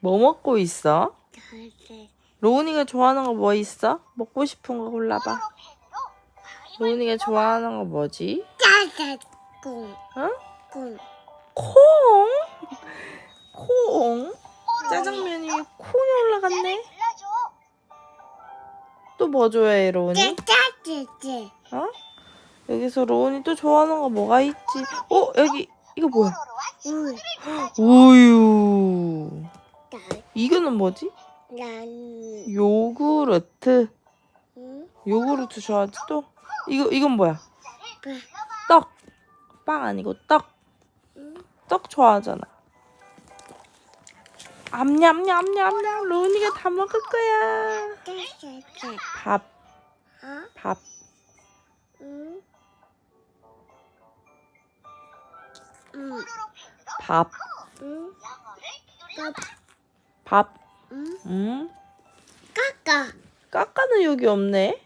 뭐 먹고 있어? 로운이가 좋아하는 거 뭐 있어? 먹고 싶은 거 골라봐. 로운이가 좋아하는 거 뭐지? 응? 공. 콩? 콩? 짜장면 위에 콩이 올라갔네? 또 뭐 좋아해, 로운이? 짜짜짜짜. 어? 여기서 로운이 또 좋아하는 거 뭐가 있지? 어, 여기, 이거 뭐야? 우. 우유. 나. 이거는 뭐지? 난. 요구르트. 응? 요구르트 좋아하지 또? 이거, 이건 뭐야? 빠. 떡. 빵 아니고 떡. 응? 떡 좋아하잖아. 암냠냠냠냠. 로운이가 다 먹을 거야. 밥, 어? 밥. 응? 응. 밥, 응? 까. 밥. 응? 음? 까까. 까까는 여기 없네.